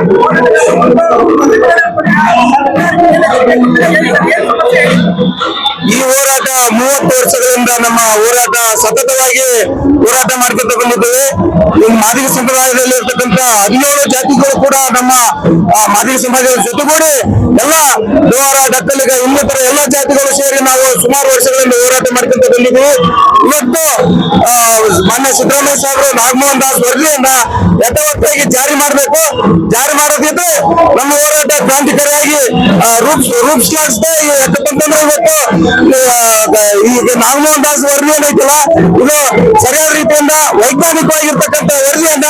I'm going to go. ಮೂವತ್ತು ವರ್ಷಗಳಿಂದ ನಮ್ಮ ಹೋರಾಟ ಸತತವಾಗಿ ಹೋರಾಟ ಮಾಡ್ಕೊತ ಬಂದಿದ್ದೇವೆ ಮಾದಿಗ ಸಂಪ್ರದಾಯದಲ್ಲಿ ಇರ್ತಕ್ಕಂತ ಹದಿನೇಳು ಜಾತಿಗಳು ಕೂಡ ನಮ್ಮ ಮಾದಿಗ ಸಮಾಜದ ಜೊತೆಗೂಡಿ ಎಲ್ಲ ದೇವರ ಡಕ್ಕಲಿಗ ಇನ್ನಿತರ ಎಲ್ಲ ಜಾತಿಗಳು ಸೇರಿ ನಾವು ಸುಮಾರು ವರ್ಷಗಳಿಂದ ಹೋರಾಟ ಮಾಡ್ಕೊಂತ ಬಂದಿದ್ದೀವಿ. ಇವತ್ತು ಮಾನ್ಯ ಸಿದ್ದರಾಮಯ್ಯ ಸಾಹೇಬರು ನಾಗಮೋಹನ್ ದಾಸ್ ವರದಿಯನ್ನ ಯಥಾವತ್ತಾಗಿ ಜಾರಿ ಮಾಡಬೇಕು. ಜಾರಿ ಮಾಡೋದಿದ್ದು ನಮ್ಮ ಹೋರಾಟ ಆ, ರೂಪ್ಸ್ ರೂಪಿಸ್ಲಾಡಿಸ್ತಾ ಯಾಕಂತಂದ್ರೆ ಇವತ್ತು ಈಗ ನಾಗಮೋಹನ್ ದಾಸ್ ವರದಿ ಏನೈತಿಲ್ಲ ಇದು ಸರಿಯಾದ ರೀತಿಯಿಂದ ವೈಜ್ಞಾನಿಕವಾಗಿರ್ತಕ್ಕಂಥ ವರದಿಯನ್ನ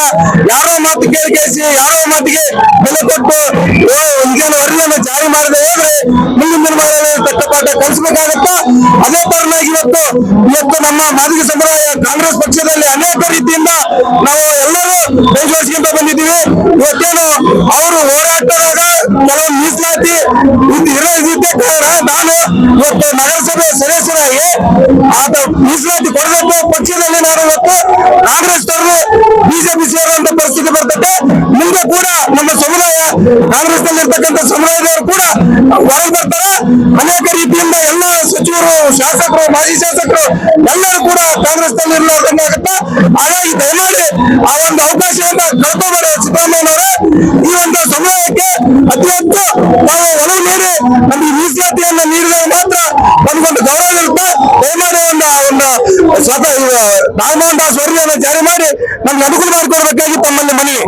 ಯಾರೋ ಮಾತು ಕೇಳಿ ಕೇಳಿಸಿ, ಯಾರೋ ಮಾತಿಗೆ ಬೆಲೆ ಕೊಟ್ಟು ಈಗೇನು ವರದಿಯನ್ನು ಜಾರಿ ಮಾಡದೆ ಹೋದ್ರೆ ಮುಂದಿನ ದಿನಗಳಲ್ಲಿ ತಕ್ಕ ಪಾಠ ಕಲಿಸಬೇಕಾಗತ್ತ? ಅದೇ ಕಾರಣವಾಗಿ ಇವತ್ತು ಇವತ್ತು ನಮ್ಮ ಮಾದಿಗ ಸಮುದಾಯ ಕಾಂಗ್ರೆಸ್ ಪಕ್ಷದಲ್ಲಿ ಅನೇಕ ರೀತಿಯಿಂದ ನಾವು ಎಲ್ಲರೂ ಬೆಂಬಲಿಸಿಕೊಂತ ಬಂದಿದ್ದೀವಿ. ಇವತ್ತೇನು ಇರೋದಿದ್ದ ಕಾರಣ ನಾನು ಇವತ್ತು ನಗರಸಭೆ ಸದಸ್ಯರಾಗಿ ಆತ ಮೀಸಲಾತಿ ಕೊಡಬೇಕು. ಪಕ್ಷದಲ್ಲಿ ನಾನು ಇವತ್ತು ಕಾಂಗ್ರೆಸ್ ತರಲು ಬಿಜೆಪಿ ಸೇರುವಂತ ಪರಿಸ್ಥಿತಿ ಬರ್ತದೆ. ಮುಂದೆ ಕೂಡ ನಮ್ಮ ಸಮುದಾಯ ಕಾಂಗ್ರೆಸ್ನಲ್ಲಿ ಇರ್ತಕ್ಕಂಥ ಸಮುದಾಯದವರು ಕೂಡ ಹೊರಗೆ ಬರ್ತಾರೆ. ಅನೇಕ ರೀತಿಯಿಂದ ಎಲ್ಲ ಸಚಿವರು, ಶಾಸಕರು, ಮಾಜಿ ಶಾಸಕರು, ಎಲ್ಲರೂ ಕೂಡ ಕಾಂಗ್ರೆಸ್ನಲ್ಲಿ ಇರಲಾರ್ದಂಗಾಗುತ್ತೆ ಹಾಗಾಗಿ ದಯಮಾಡಿ ಆ ಒಂದು ಅವಕಾಶವನ್ನ ಕಳ್ಕೊಬೇಡ ಸಿದ್ದರಾಮಯ್ಯನವರೇ. ಈ ಒಂದು ಸಮುದಾಯಕ್ಕೆ ಅತಿ ಹೆಚ್ಚು ನಾವು ಒಲವು ನೀಡಿ ನಮಗೆ ಮೀಸಲಾತಿಯನ್ನ ನೀಡಿದಾಗ ಮಾತ್ರ ನಮಗೊಂದು ಗೌರವ ಇರುತ್ತೆ ದಯಮಾಡಿ ಒಂದು ಒಂದು ಸ್ವತಃ ನಾಗಮೋಹನ್ ದಾಸ್ ವರದಿಯನ್ನು ಜಾರಿ ಮಾಡಿ ನಮ್ಗೆ ಅನುಕೂಲ ಮಾಡಿಕೊಡ್ಬೇಕಾಗಿ ತಮ್ಮಲ್ಲಿ ಮನವಿ